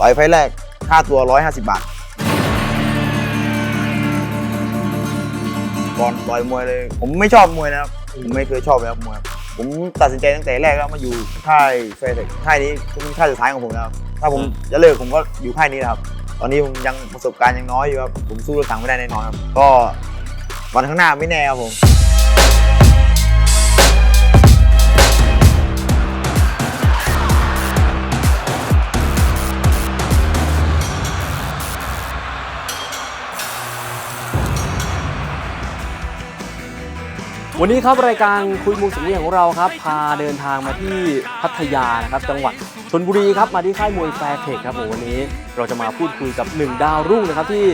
ต่อยไฟล์แรกค่าตัว 150 บาทก่อนต่อยมวยเลย ผมไม่ชอบมวยนะครับ ผมไม่เคยชอบเลยครับมวยครับผมตัดสินใจตั้งแต่แรกแล้วมาอยู่ค่ายเฟรเทคค่ายนี้เป็นค่ายสุดท้ายของผมนะครับ ถ้าผมจะเลิกผมก็อยู่ค่ายนี้นะครับ ตอนนี้ผมยังประสบการณ์ยังน้อยอยู่ครับ ผมสู้รถถังไม่ได้แน่นอนครับ ก็วันข้างหน้าไม่แน่ครับผม วันนี้ครับรายการคุยมุมสังเวียของเราครับ พาเดินทางมาที่พัทยานะครับจังหวัดชนบุรีครับมาที่ค่ายมวยแฟร์เทคครับผมวันนี้เราจะมาพูดคุยกับหนึ่งดาวรุ่งนะครับที่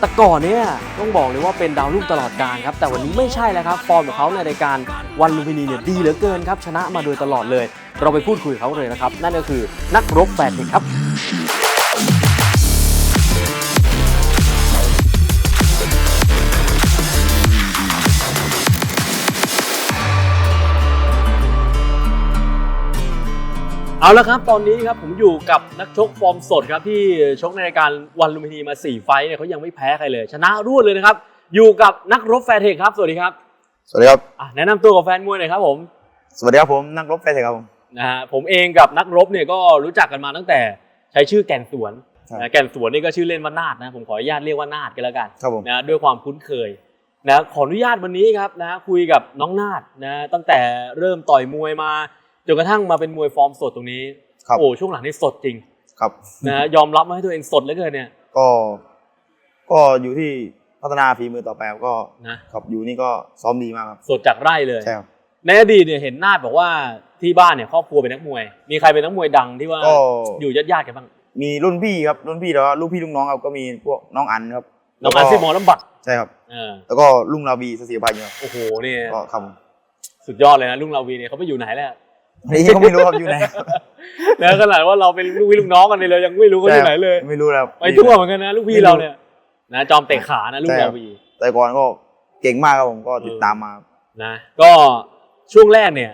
แต่ก่อนเนี่ยต้องบอกเลยว่าเป็นดาวรุ่งตลอดการครับแต่วันนี้ไม่ใช่แล้วครับฟอร์มของเขาในรายการวันลุมพินีเนี่ยดีเหลือเกินครับชนะมาโดยตลอดเลย เราไปพูดคุยกับเขาเลยนะครับนั่นก็คือนักรบแฟร์เทคครับ เอาละครับตอนนี้ครับผมอยู่กับนักชกฟอร์มสดครับที่ชกในรายการวันลุมพินีมา 4 ไฟท์เนี่ยเขายังไม่แพ้ใครเลย ชนะรวดเลยนะครับ อยู่กับนักรบแฟร์เทคครับ สวัสดีครับสวัสดีครับอะแนะนำตัวกับแฟนมวยหน่อยครับผมสวัสดีครับผมนักรบเฟรเทคครับผม นะฮะผมเองกับนักรบเนี่ยก็รู้จักกันมาตั้งแต่ใช้ชื่อแก่นสวนครับ นะแก่นสวนนี่ก็ชื่อเล่นว่านาดนะผมขออนุญาตเรียกว่านาดกันแล้วกัน ครับผม นะด้วยความคุ้นเคยนะขออนุญาตวันนี้ครับนะคุยกับน้องนาดนะตั้งแต่เริ่มต่อยมวยมา จนกระทั่งมาเป็นมวยฟอร์มสดตรงนี้ครับโอ้ช่วงหลังนี่สดจริงครับนะยอมรับมาให้ตัวเองสดเหลือเกินเนี่ย ก็ก็อยู่ที่พัฒนาฝีมือต่อไปครับก็นะ ครับอยู่นี่ก็ซ้อมดีมากครับสดจากไร่เลย ใช่ครับ ในอดีตเนี่ยเห็นนาดบอกว่าที่บ้านเนี่ยครอบครัวเป็นนักมวย มีใครเป็นนักมวยดังที่ว่าก็ อยู่ญาติๆกันบ้างมีรุ่นพี่ครับรุ่นพี่แล้วก็ลูกพี่ลูกน้องครับก็มีพวกน้องอันครับน้องอันซิมอลำบัดใช่ครับ เออแล้วก็ลุงราวีเสียภัยครับโอ้โหเนี่ยก็ครับผมสุดยอดเลยนะลุงเราวีเนี่ยเขาไปอยู่ไหนแล้วอั นนี้เขาไม่รู้ครับอยู่ไหนแล้วขนาดว่าเราเป็นลูกพี่ลูกน้องกันเลยเรายังไม่รู้เขาอยู่ไหนเลย ไม่รู้แล้วไปทั่วเหมือนกันนะลูกพี่เราเนี่ยนะจอมเตะขานะลูกใช่ครัเราบวีแต่ก่อนก็เก่งมากครับผมก็ติดตามมานะก็ช่วงแรกเนี่ย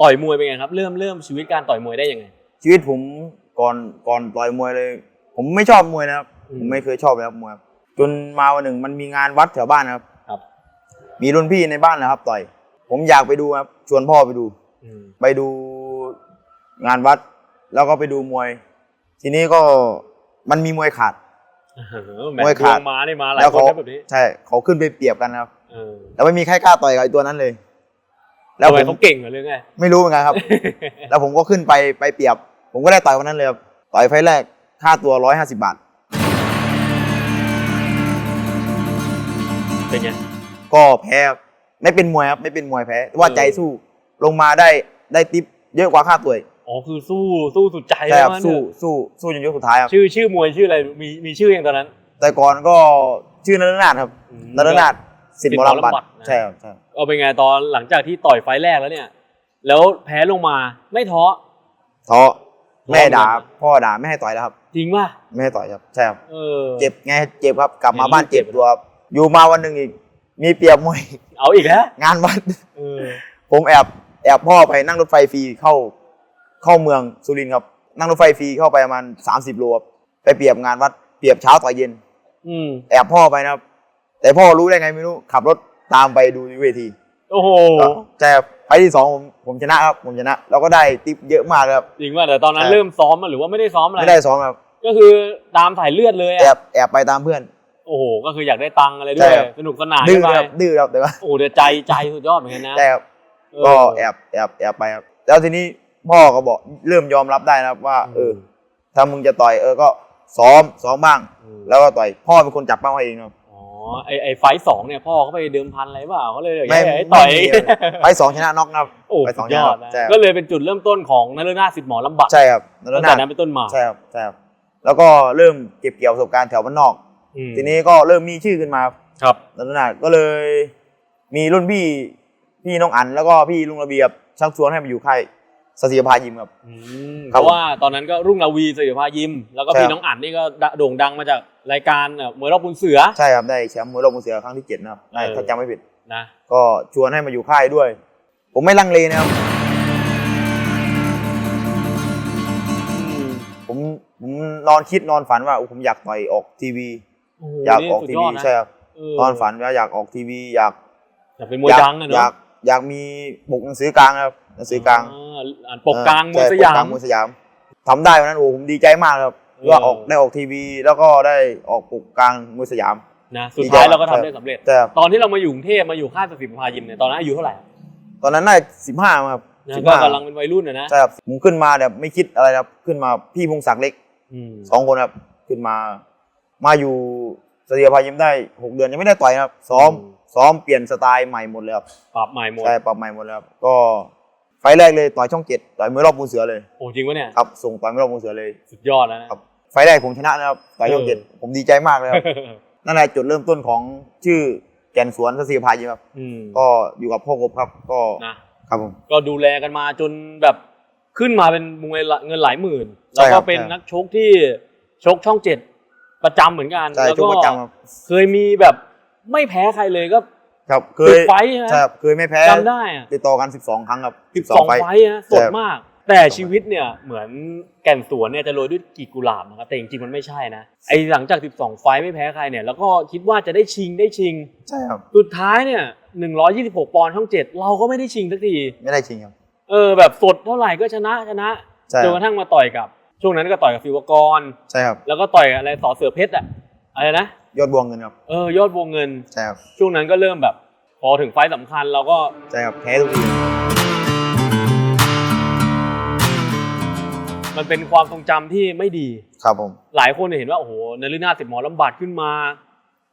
ต่อยมวยเป็นไงครับ เริ่มเริ่มชีวิตการต่อยมวยได้ยังไง ชีวิตผมก่อนก่อนต่อยมวยเลย ผมไม่ชอบมวยนะครับอืมผมไม่เคยชอบเลยครับมวยครับจนมาวันหนึ่งมันมีงานวัดแถวบ้านนะครับ ครับ มีรุ่นพี่ในบ้านนะครับ ต่อย ผมอยากไปดูครับชวนพ่อไปดูอืม ไปดูงานวัด แล้วก็ไปดูมวย ทีนี้ก็มันมีมวยขาดแหมมวยดขาดวงมาได้มาหลายแล้วคนเขานะแบบนี้ใช่เขาขึ้นไปเปรียบกันนะครับเออแล้วไม่มีใครกล้าต่อยกับไอ้ตัวนั้นเลย แล้แล้ววทำผไมมเขาเก่งเหรอหรือไงไม่รู้เหมือนกันครับ แล้วผมก็ขึ้นไปไปเปรียบ ผมก็ได้ต่อยวันนั้นเลยครับต่อยไฟล์แรกค่าตัวร้อยห้าสิบาทเป็นไงก็แพ้ครับไม่เป็นมวยครับไม่เป็นมวยแพ้ว่าเออใจสู้ ลงมาได้ได้ติปเยอะกว่าค่าตัวอีกอ๋อคือสู้สู้สุดใจใช่ครับว่างั้นสู้เถอะสู้สู้จนยกสุดท้ายครับชื่อชื่อมวยชื่ออะไรมีมีชื่ออย่างตอนนั้น แต่ก่อนก็ชื่อนรนาถครับอืมนรนาถสิทธิ์หมอลำบัตสิทธิ์หมอลำบัตรนะใช่ครับใช่เอาเป็นไงตอนหลังจากที่ต่อยไฟล์แรกแล้วเนี่ย แล้วแพ้ลงมาไม่ท้อท้อแม่ท้อเหมือนกันด่านะพ่อด่าไม่ให้ต่อยแล้วครับ จริงป่ะไม่ให้ต่อยครับใช่ครับเออเจ็บไงเจ็บครับกลับมาเห็นบ้านลูกเจ็เจ็บบตัวครับอยู่มาวันหนึ่งอีก มีเปรียบมวย เอาอีกแล้วงานวัดเออผมแอบแอ บพ่อไปนั่งรถไฟฟรีเข้าเข้าเมืองสุรินทร์ครับ นั่งรถไฟฟรีเข้าไปประมาณสามสิบโลครับไปเปรียบงานวัดเปรียบเช้าต่อเย็น อืมแอบพ่อไปนะครับ แต่พ่อรู้ได้ไงไม่รู้ขับรถตามไปดูที่เวทีโอ้โหใช่ครับไปที่สองผมผมชนะครับผมชนะ แล้วก็ได้ติปเยอะมากเลยครับจริงป่ะแต่ตอนนั้นใช่เริ่มซ้อมมาหรือว่าไม่ได้ซ้อมอะไรไม่ได้ซ้อมครับ ก็คือตามสายเลือดเลยแออะบแอบไปตามเพื่อน โอ้โหก็คืออยากได้ตังค์อะไรด้ใช่วยครับ สนุกสนานดื้อไปครับดื้อครับแต่ว่าโอ้โหแต่ใจใจสุดยอดเหมือนกันนะใช่ครับเออ ก็แอบแอบแอบไปครับแล้วทีนี้พ่อก็บอกเริ่มยอมรับได้นะครับว่า เออ ถ้ามึงจะต่อยเออก็ซ้อมซ้อมบ้างมแล้วก็ต่อยพ่อเป็นคนจับเป้าให้เองครับอ๋อไอไอไฟท์สองเนี่ยพ่อเขาไปเดิมพันอะไรเปล่าเขาเลยอยากไม่ให้ต่อยไม่มีครับไปสองชนะน็อกนะครับโอ้ไปสสุองดชยนะอดน็อกนะใช่ครับก็เลยเป็นจุดเริ่มต้นของนฤนาถสิทธิ์หมอลำบากใช่ครับนรตั้งนาแต่ถนั้นเป็นต้นมาใช่ครับใช่ครับแล้วก็เริ่มเก็บเกี่ยวประสบการณ์แถวบ้านนอกอืมทีนี้ก็เริ่มมีชื่อขึ้นมาครับนรนาถก็เลยมีรุ่นพี่ พี่น้องอันแล้วก็พี่ลุงระเบียบชักชวนให้มาอยู่ค่ายสศิยพายิมครับ อืมครัเพบราะว่าตอนนั้นก็รุ่งราวีเสือพายิม แล้วก็ใช่ พี่ครับน้องอั๋นนี่ก็โด่งดังมาจากรายการเอ่อมวยรอบบุญเสือ ใช่ครับได้แชมป์มวยโลกมือเสือครั้งที่เจ็ดนะครับได้เออ ถ้าจำไม่ผิด นะก็ชวนให้มาอยู่ค่ายด้วย ผมไม่ลังเลนะครับอืมผมผมนอนคิดนอนฝันว่าอุ๊ยผมอยากต่อยออกทีวีโอ้โหอยากนี่ออกสุดทียวีอดนะใช่ครับเนอนฝันว่าอยากออกทีวี อยากอยากเป็นมวยอยากดังอะอเนาะยาก อยากมีปกหนังสือกลางครับหนังสือกลางอ่าอ่านปกกลางมวยใช่สยาปกกลม งมวยสยามทำได้วันนั้นโอ้โหผมดีใจมากครับเออ ว่าออกได้ออกทีวี แล้วก็ได้ออกปกกลางมวยสยาม นะสุดท้ายดีใจเราก็ทำครับได้สำเร็จ แต่ตอนที่เรามาอยู่กรุงเทพมาอยู่ค่ายสศิมพายิมเนี่ยตอนนั้นอายุเท่าไหร่ตอนนั้นได้สิบห้าครับนะสิบก็ห้ากำลังเป็นวัยรุ่นนะนะใช่ครับผมขึ้นมาแบบไม่คิดอะไรครับขึ้นมาพี่พงศักดิ์เล็กอืมสองคนครับขึ้นมา มาอยู่สตีพายิมได้หกเดือนยังไม่ได้ต่อยนะครับซ้อม ซ้อมเปลี่ยนสไตล์ใหม่หมดเลยครับปรับใหม่หมดใช่ปรับใหม่หมดแล้วครับก็ไฟล์แรกเลยต่อยช่องเจ็ดต่อยมือรอบปูเสือเลยโอ้จริงวะเนี่ยครับส่งต่อยมือรอบปูเสือเลยสุดยอดแล้วนะครับไฟล์แรกผมชนะนะครับต่อยช่องเจ็ดผมดีใจมากเลยครับนั่นแหละจุดเริ่มต้นของชื่อแก่นสวนสตีพายิมครับอืมก็อยู่กับพ่อกบครับก็นะครับผมก็ดูแลกันมาจนแบบขึ้นมาเป็นมวยเงินหลายหมื่นใช่แล้วครัก็บเป็นใช่นักชกที่ชกช่องเจ็ดประจำเหมือนกันใช่แล้วช่วก็งประจำครับเคยมีแบบ ไม่แพ้ใครเลยก็ครับเคสิยบไฟท์ใช่ไหมใช่ครับเคยไม่แพ้จำได้อะติดต่อกัน 12 ครั้งครับสิบสองไฟล์ไฟท์นะสใช่ดครับมาก แต่ชีวิตเนี่ยเหมือนแก่นสวนเนี่ยจะโรยด้วยกีบกุหลาบนะครับแต่จริงๆมันไม่ใช่นะไอหลังจาก 12 ไฟท์ไม่แพ้ใครเนี่ยแล้วก็คิดว่าจะได้ชิงได้ชิง ใช่ครับสุดท้ายเนี่ย 126 ปอนด์ช่องเจ็ดเราก็ไม่ได้ชิงสักที ไม่ได้ชิงครับ เออแบบสดเท่าไหร่ก็ชนะชนะใช่จคนกรับระทั่งมาต่อยกับ ช่วงนั้นก็ต่อยกับฟิวกร ใช่ครับ แล้วก็ต่อยกับอะไรสอเสือเพชรอะอะไรนะยอดบวงเงินครับเออยอดวงเงิน ใช่ครับช่วงนั้นก็เริ่มแบบ พอถึงไฟต์สำคัญเราก็ใช่ครับแพ้ทุกทีมันเป็นความทรงจำที่ไม่ดี ครับผม หลายคนเนี่ยเห็นว่า โอ้โหนฤนาถสิบหมอลำบากขึ้นมา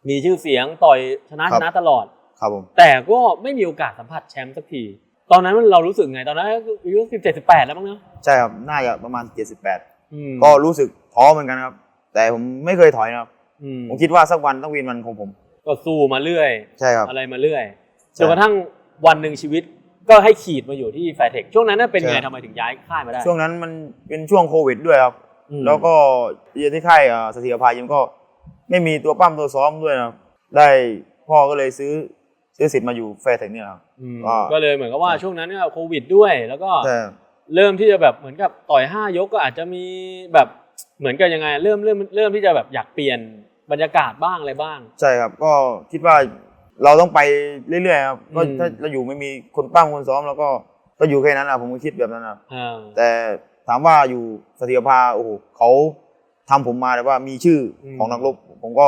มีชื่อเสียงต่อยชนะครัชบนะตลอด ครับผม แต่ก็ไม่มีโอกาสสัมผัสแชมป์สักที ตอนนั้นเรารู้สึกไงตอนนั้นอายุสิบเจ็ดสิบแปดแล้วมั้งเนาะใช่ครับน่าจะประมาณ 78 อืมก็รู้สึกท้อเหมือนกันครับ แต่ผมไม่เคยถอยนะครับอืม ผมคิดว่าสักวันต้องวินวันของผม ก็สู้มาเรื่อย ใช่ครับอะไรมาเรื่อยใช่จนกระทั่งวันหนึ่งชีวิตก็ให้ขีดมาอยู่ที่แฟร์เทคช่วงนั้นน่ะเป็นไงใช่ทำไมถึงย้ายค่ายมาได้ ช่วงนั้นมันเป็นช่วงโควิดด้วยครับอืมแล้วก็เรียนที่ค่ายเอ่อสถิตภายิมก็ ไม่มีตัวปั้มตัวซ้อมด้วยนะครับได้พ่อก็เลยซื้อซื้อสิทธิ์มาอยู่แฟร์เทคเนี่ยครับอืมก็ก็เลยเหมือนกับว่าช่วงนั้นก็โควิดด้วยแล้วก็ใช่เริ่มที่จะแบบเหมือนกับต่อยห้ายกก็อาจจะมีแบบ เหมือนกับยังไงเริ่มเริ่มเริ่มที่จะแบบอยากเปลี่ยนบรรยากาศบ้างอะไรบ้าง ใช่ครับ ก็คิดว่าเราต้องไปเรื่อยๆครับก็อืม ถ้าเราอยู่ไม่มีคนปั้มคนซ้อมแล้วก็ก็อยู่แค่นั้นนะผมก็คิดแบบนั้นนะอ่า แต่ถามว่าอยู่สถิตภาโอ้โหเขาทำผมมาแต่ว่ามีชื่ออมของนักรบผมก็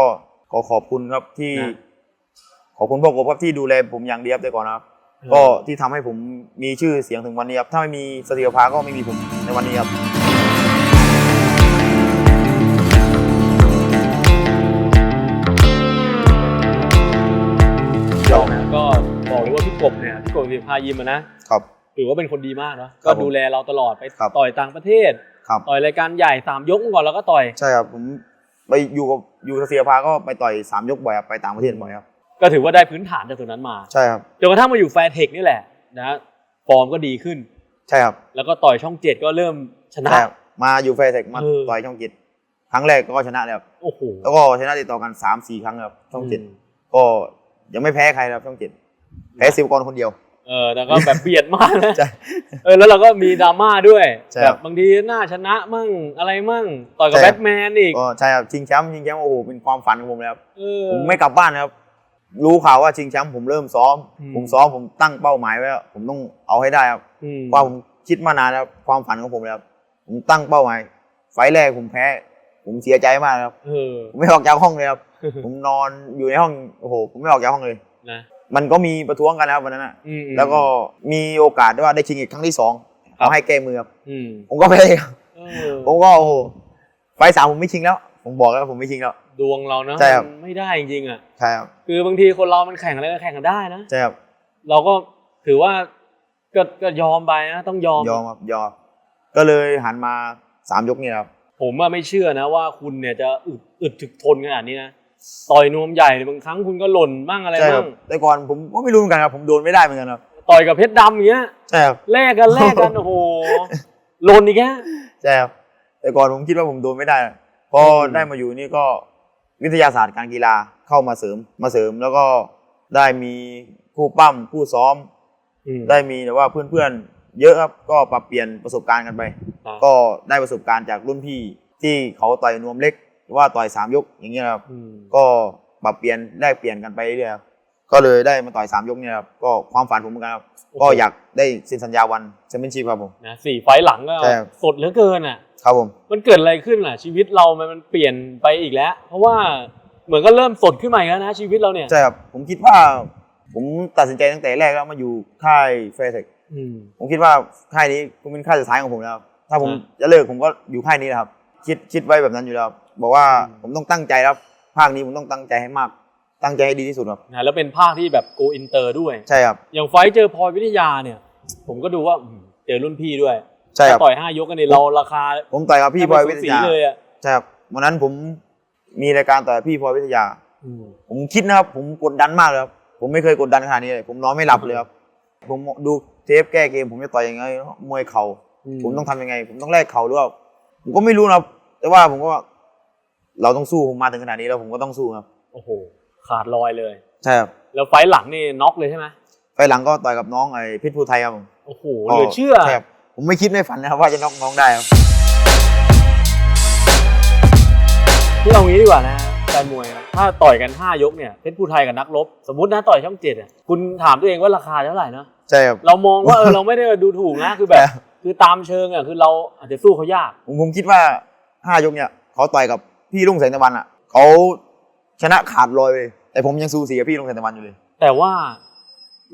ขอขอบคุณครับที่ นะ ขอบคุณพ่อกบครับที่ดูแลผมอย่างดีครับแต่ก่อนนะครับ ก็ที่ทำให้ผมมีชื่อเสียงถึงวันนี้ครับถ้าไม่มีสถิตภาก็ไม่มีผมในวันนี้ครับ บเนี่ยพี่กบสิพายิมอะนะครับ ถือว่าเป็นคนดีมากเนาะคก็รับผมดูแลเราตลอดไปครับต่อยต่างประเทศ ครับ ต่อยรายการใหญ่สามยกก่อนแล้วก็ต่อย ใช่ครับผมไปอยู่กับอยู่สถิตภาก็ไปต่อยสามยกบ่อยครับไปต่างประเทศบ่อยครับก็ถือว่าได้พื้นฐานจากตรงนั้นมาใช่ครับจนกระทั่งมาอยู่แฟร์เทคนี่แหละนะฟอร์มก็ดีขึ้น ใช่ครับแล้วก็ต่อยช่องเจ็ดก็เริ่มชนะ ใช่ครับมาอยู่แฟร์เทคมาเออ ต่อยช่องเจ็ดครั้งแรกก็ชนะเลยครับโอ้โหแล้วก็ชนะติดต่อกันสามสี่ครั้งครับช่องเจ็ดมก็ยังไม่แพ้ใครนะครับช่องเจ็ดแพ้สิบกรคนเดียว เออแต่ก็แบบเบียดมากนะใช่เออแล้วเราก็มีดราม่าด้วยใช่แบครับบบางทีน่าชนะมั่งอะไรมั่งต่อยกับใช่แบครับทแมนอีกก็ใช่ครับชิงแชมป์ชิงแชมป์โอ้โหเป็นความฝันของผมเลยครับเออผมไม่กลับบ้านนะครับ รู้ข่าวว่าชิงแชมป์ผมเริ่มซ้อมอืมผมซ้อมผมตั้งเป้าหมายไว้ว่าผมต้องเอาให้ได้ครับอืมเพราะผมคิดมานานแล้วความฝันของผมเลยครับผมตั้งเป้าหมายไฟล์แรกผมแพ้ ผมเสียใจมากครับเออผมไม่ออกจากห้องเลยครับผมนอนอยู่ในห้องโอ้โหผมไม่ออกจากห้องเลยนะ มันก็มีประท้วงกันนะครับวันนั้นนะอืมอืม แล้วก็มีโอกาสด้วยว่าได้ชิงอีกครั้งที่สองครับ เขาให้แก้มือครับอืมผมก็แพ้ครับเออผมก็โอ้โหไฟล์สามผมไม่ชิงแล้ว ผมบอกแล้ววาผมไม่ชิงแล้ว ดวงเราเนาะใช่ครับ มันไม่ได้จริงๆอะใช่ครับคือบางทีคนเรามันแข่งอะไรก็แข่งกันได้นะใช่ครับเราก็ถือว่าก็ก็ยอมไปนะต้องยอม ยอมครับยอมก็เลยหันมาสามยกนี่ครับผมว่าไม่เชื่อนะว่าคุณเนี่ยจะอึดอึดถึกทนขนาดนี้นะ ต่อยนวมใหญ่เนี่ยบางครั้งคุณก็หล่นบ้างอะไรใช่คบ้ารับงแต่ก่อนผมก็ไม่รู้เหมือนกันครับผมโดนไม่ได้เหมือนกันครับต่อยกับเพชรดำอย่างเงี้ยใช่ครับแลกกันแลกกันโอ้โหหล่นอีกแกใช่ครับแต่ก่อนผมคิดว่าผมโดนไม่ได้พอได้มาอยู่นี่ก็วิทยาศาสตร์การกีฬาเข้ามาเสริมมาเสริมแล้วก็ได้มีผู้ปั้มผู้ซ้อมอืมได้มีแต่ว่าเพื่อนๆ เยอะครับก็ปรับเปลี่ยนประสบการณ์กันไปอ่าก็ได้ประสบการณ์จากรุ่นพี่ที่เขาต่อยนวมเล็ก หรือว่าต่อยสามยกอย่างเงี้ยครับอืมก็ปรับเปลี่ยนแลกเปลี่ยนกันไปเรื่อยๆครับก็เลยได้มาต่อยสามยกเนี่ยครับก็ความฝันผมเหมือนกันครับก็อยากได้เซ็นสัญญาวันแชมเปี้ยนชิพครับผมนะสี่ไฟล์หลังก็ใช่ครับสดเหลือเกินอะครับผมมันเกิดอะไรขึ้นล่ะ ชีวิตเรามันมันเปลี่ยนไปอีกแล้ว เพราะว่าเหมือนก็เริ่มสดขึ้นมาอีกแล้วนะชีวิตเราเนี่ยใช่ครับผมคิดว่า ผมตัดสินใจตั้งแต่แรกแล้วมาอยู่ค่ายเฟรเทคอืมผมคิดว่าค่ายนี้คงเป็นค่ายสุดท้ายของผมแล้วครับถ้าผมอ่าจะเลิกผมก็อยู่ค่ายนี้นะครับ คิดคิดไว้แบบนั้นอยู่แล้วครั บบอกว่าอืมผมต้องตั้งใจแล้วภาคนี้ผมต้องตั้งใจให้มาก ตั้งใจให้ดีที่สุดครับนะแล้วเป็นภาคที่แบบโกอินเตอร์ด้วย ใช่ครับ อย่างไฟท์เจอพลอยวิทยาเนี่ย ผมก็ดูว่าอืมเจอรุ่นพี่ด้วยใช่ครับถ้าต่อยห้ายกกันเนี่ยเราราคา ผมต่อยกับพี่พลอยวิทแทบไม่สูสียาเลยอะใช่ครับวันนั้นผมมีรายการต่อยกับพี่พลอยวิทยาอืมผมคิดนะครับผมกดดันมากเลยครับผมไม่เคยกดดันขนาดนี้เลย ผมนอนไม่หลับเลยครับผมดูเทปแก้เกม ผมจะต่อยยังไงมวยเขา่าผมต้องทำยังไง ผมต้องแลกเข่าหรือเปล่าผมก็ไม่รู้นะครับแต่ว่าผมก็ว่า เราต้องสู้ผมมาถึงขนาดนี้แล้วผมก็ต้องสู้ครับ โอ้โห ขาดลอยเลย ใช่ครับแล้วไฟท์หลังนี่น็อกเลยใช่ไหมไฟหลังก็ต่อยกับน้องไอ้เพชรภูไทยครับผมโอ้โหเหลือเชื่อใช่ครับผมไม่คิดไม่ฝันนะครับว่าจะน็อกน้องได้ครับที่เอางี้ดีกว่านะแฟนมวยนะถ้าต่อยกัน 5 ยกเนี่ยเพชรภูไทยกับนักรบ สมมตินะต่อยช่องเจ็ดอะคุณถามตัวเองว่าราคาเท่าไหร่นะใช่ครับเรามองว่าเออเราไม่ได้ดูถูกนะคือแบบ คือตามเชิงอะคือเราอาจจะสู้เขายาก ผมผมคิดว่าห้ายกเนี่ยเขาต่อยกับ พี่ลุงแสงตะวันอะเขาชนะขาดลอยไปเลยแต่ผมยังสู้สีกับพี่ลุงแสงตะวันอยู่เลย แต่ว่า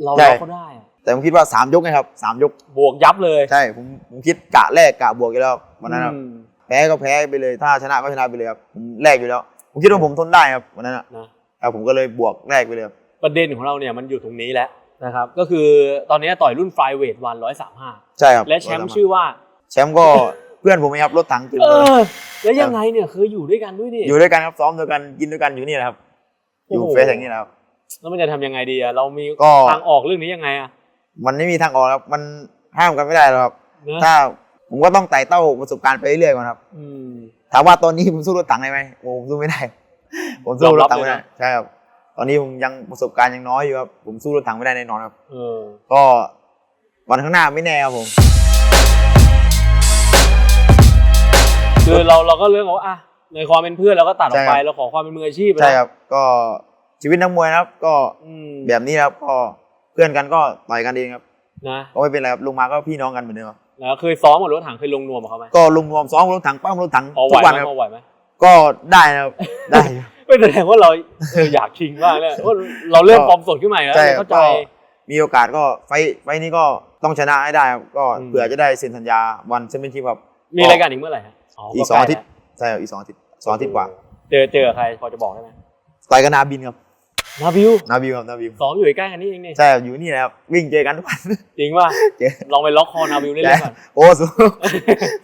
เราใช่ เราเขาได้อะแต่ผมคิดว่าสามยกไงครับสามยก บวกยับเลยใช่ผมผมคิดกะแรกกะบวกอยู่แล้ววันนั้นครับอืมแพ้ก็แพ้ไปเลย ถ้าชนะก็ชนะไปเลยครับผมแรกอยู่แล้ว ผมคิดว่าผมทนได้ครับวันนั้นอะนะครับผมก็เลยบวกแรกไปเลยครับประเด็นของเราเนี่ยมันอยู่ตรงนี้แหละนะครับ ก็คือตอนนี้ต่อยรุ่นไฟเวทวันร้อยสามห้าใช่ครับและแชมป์ชื่อว่าแชมป์ก็ เพื่อนผมเองครับรถถังถึงเออ แล้วยังไงเนี่ยเคยอยู่ด้วยกันด้วยนี่อยู่ด้วยกันครับซ้อมด้วยกันกินด้วยกันอยู่นี่แหละครับ อยู่โอ้โหเฟสอย่างนี้แหละครับ แล้วมันจะทำยังไงดีอะเรามีก็ทางออกเรื่องนี้ยังไงอะมันไม่มีทางออกครับมันห้ามกันไม่ได้หรอกครับเนอะถ้าผมก็ต้องไต่เต้าประสบการณ์ไปเรื่อยๆก่อนครับอืมถามว่าตอนนี้ผมสู้รถถังได้ไหมโอ้ผมสู้ไม่ได้ ผมสู้รถถังไม่ยอมรับเลยได้นะใช่ครับตอนนี้ผมยังประสบการณ์ยังน้อยอยู่ครับผมสู้รถถังไม่ได้แน่นอนครับเออก็วันข้างหน้าไม่แน่ครับผม คือเราเราก็เรื่องของว่าอะในความเป็นเพื่อนเราก็ตัดออกไปเราขอความเป็นมืออาชีพไปใช่ครับ ก็ชีวิตนักมวยนะครับ ก็อืมแบบนี้นะครับก็เพื่อนกันก็ต่อยกันเองครับนะก็ไม่เป็นไรครับลงมาก็พี่น้องกันเหมือนเดิมครับแล้วเคยซ้อมกับรถถังเคยลงนวมกับเขาไหมก็ลงรวมซ้อมรถถังปั้มรถถังพอไหทุวกไหมวันครับพอไหวไหมก็ได้นะครับได้อยู่ไม่แสดงว่าเราเอออยากชิงมากเลยว่าเราเริ่มฟอร์มสดขึ้นมาอีกแล้วใช่เข้าใจก็มีโอกาสก็ไฟท์ไฟท์นี้ก็ต้องชนะให้ได้ครับก็อืมเผื่อจะได้เซ็นสัญญาวันแชมเปี้ยนชิพครับมีรายการอีกเมื่อไหร่ฮะ อีกสองอาทิตย์ใช่ครับอีกสองอาทิตย์สองอาทิตย์กว่า เจอเจอใครพอจะบอกได้ไหมต่อยกับนาบินครับนาบิวนาบินครับนาบินซ้อมอยู่ใกล้ๆกันนี่เองนี่ใช่ครับอยู่นี่แหละครับวิ่งเจอกันทุกวันจริงป่ะเจอลองไปล็อกคอนาบิวเล่นๆก่อนโอ้สูง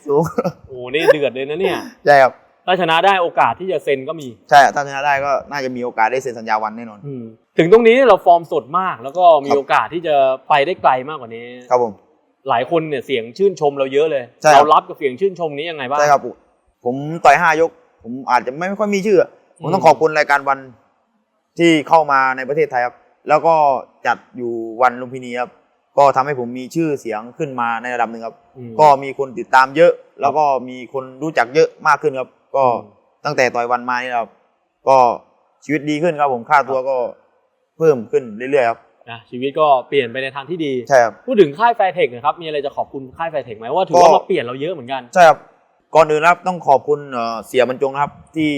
สูงโอ้โหนี่เดือดเลยนะเนี่ยใช่ครับถ้าชนะได้โอกาสที่จะเซ็นก็มีใช่ถ้าชนะได้ก็น่าจะมีโอกาสได้เซ็นสัญญาวันแน่นอนอืมถึงตรงนี้เราฟอร์มสดมาก แล้วก็มีครับโอกาสที่จะไปได้ไกลมากกว่านี้ครับผม หลายคนเนี่ยเสียงชื่นชมเราเยอะเลย ใช่ครับ เรารับกับเสียงชื่นชมนี้ยังไงบ้างใช่ครับผมต่อยห้ายก ผมอาจจะไม่ค่อยมีชื่อ ผมต้องอืมขอบคุณรายการวันที่เข้ามาในประเทศไทยครับ แล้วก็จัดอยู่วันลุมพินีครับ ก็ทำให้ผมมีชื่อเสียงขึ้นมาในระดับหนึ่งครับ อืม ก็มีคนติดตามเยอะ แล้วก็มีคนรู้จักเยอะมากขึ้นครับ ก็อืม ตั้งแต่ต่อยวันมานี่ครับ ก็ชีวิตดีขึ้นครับ ผมค่าตัวก็เพิ่มขึ้นเรื่อยๆครับ นะชีวิตก็เปลี่ยนไปในทางที่ดี ใช่ครับ พูดถึงค่ายแฟร์เทคนะครับ มีอะไรจะขอบคุณค่ายแฟร์เทคไหมว่าถือว่าก็มาเปลี่ยนเราเยอะเหมือนกัน ใช่ครับ ก่อนอื่นนะครับต้องขอบคุณเอ่อเสียบรรจงครับที่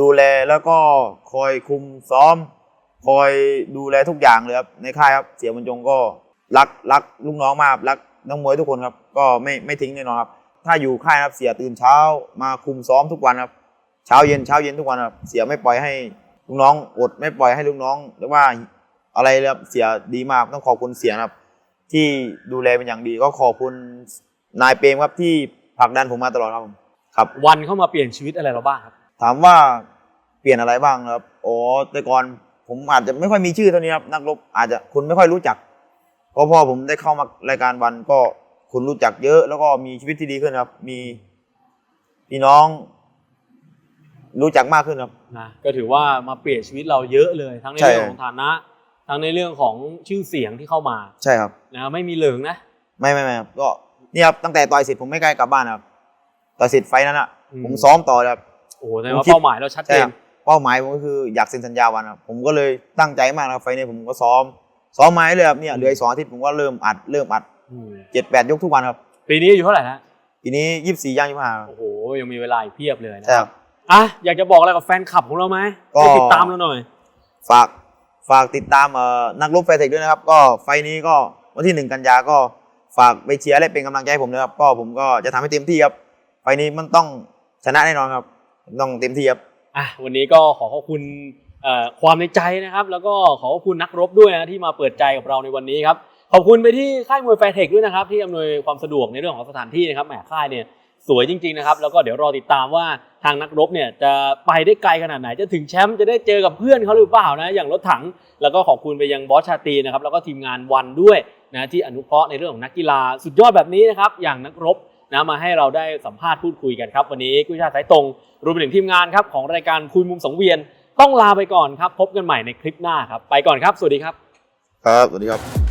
ดูแลแล้วก็คอยคุมซ้อม คอยดูแลทุกอย่างเลยครับในค่ายครับเสียบรรจงก็รักรักลูกน้องมากรักนักมวยทุกคนครับ ก็ไม่ไม่ทิ้งแน่นอนครับ ถ้าอยู่ค่ายครับเสียตื่นเช้ามาคุมซ้อมทุกวันครับ เช้าเย็นเช้าเย็นทุกวันครับเสียไม่ปล่อยให้ลูกน้องอดไม่ปล่อยให้ลูกน้องหรือว่า อะไรเลยครับเสียดีมากต้องขอบคุณเสียนะครับ ที่ดูแลเป็นอย่างดีก็ขอบคุณนายเปรมครับที่ผลักดันผมมาตลอดครับผมครับ วันเข้ามาเปลี่ยนชีวิตอะไรเราบ้างครับ ถามว่าเปลี่ยนอะไรบ้างครับอ๋อแต่ก่อนผมอาจจะไม่ค่อยมีชื่อเท่านี้ครับนักรบอาจจะคุณไม่ค่อยรู้จักเพราะพอผมได้เข้ามารายการวันก็คุณรู้จักเยอะ แล้วก็มีชีวิตที่ดีขึ้นครับ มีพี่น้อง รู้จักมากขึ้นครับ นะก็ถือว่ามาเปลี่ยนชีวิตเราเยอะเลยทั้งในใช่ เรื่องของฐานะ ทั้งในเรื่องของชื่อเสียงที่เข้ามาใช่ครับนะไม่มีเหลิงนะ ไม่ไม่ไม่ครับก็นี่ครับตั้งแต่ต่อยเสร็จผมไม่กล้ากลับบ้านนะครับต่อยเสร็จไฟล์นั้นอะอืม ผมซ้อมต่อเลยครับโอ้โหแสดงผมว่าคิดเป้าหมายเราชัดเจใช่นครับเป้าหมายผมก็คืออยากเซ็นสัญญาวันครับผมก็เลยตั้งใจมากนะครับไฟล์นี้ผมก็ซ้อม ซ้อมมาเลยครับเนี่ยเหลืออีกสองอาทิตย์ผมก็เริ่มอัดเริ่มอัดอืมเจ็ดแปดยกทุกวันครับปีนี้อายู่เท่าไหร่นะปีนี้ยี่สิบสี่ย่างยี่สิบห้าโอ้โหยังมีเวลาอีกเพียบเลยนะใช่ครับ อะอยากจะบอกอะไรกับแฟนคลับของเราไหมก็ ให้ติดตามเราหน่อย ฝาก ฝากติดตามนักรบแฟร์เทคด้วยนะครับ ก็ไฟนี้ก็วันที่หนึ่งกันยาก็ฝากไปเชียร์และเป็นกำลังใจให้ผมนะครับ ก็ผมก็จะทำให้เต็มที่ครับ ไฟนี้มันต้องชนะแน่นอนครับ ต้องเต็มที่ครับอะวันนี้ก็ขอขอบคุณความในใจนะครับ แล้วก็ขอขอบคุณนักรบด้วยนะที่มาเปิดใจกับเราในวันนี้ครับขอบคุณไปที่ค่ายมวยแฟร์เทคด้วยนะครับที่อำนวยความสะดวกในเรื่องของสถานที่นะครับแหมค่ายเนี่ย สวยจริงๆนะครับแล้วก็เดี๋ยวรอติดตามว่าทางนักรบเนี่ยจะไปได้ไกลขนาดไหน จะถึงแชมป์จะได้เจอกับเพื่อนเขาหรือเปล่านะอย่างรถถัง แล้วก็ขอบคุณไปยังบอสชาตีนะครับแล้วก็ทีมงานวันด้วยนะที่อนุเคราะห์ในเรื่องของนักกีฬาสุดยอดแบบนี้นะครับอย่างนักรบนะมาให้เราได้สัมภาษณ์พูดคุยกันครับ วันนี้กุยชาติสายตรงรวมไปถึงทีมงานครับของรายการคุยมุมสังเวียน ต้องลาไปก่อนครับ พบกันใหม่ในคลิปหน้าครับ ไปก่อนครับ สวัสดีครับ ครับ สวัสดีครับ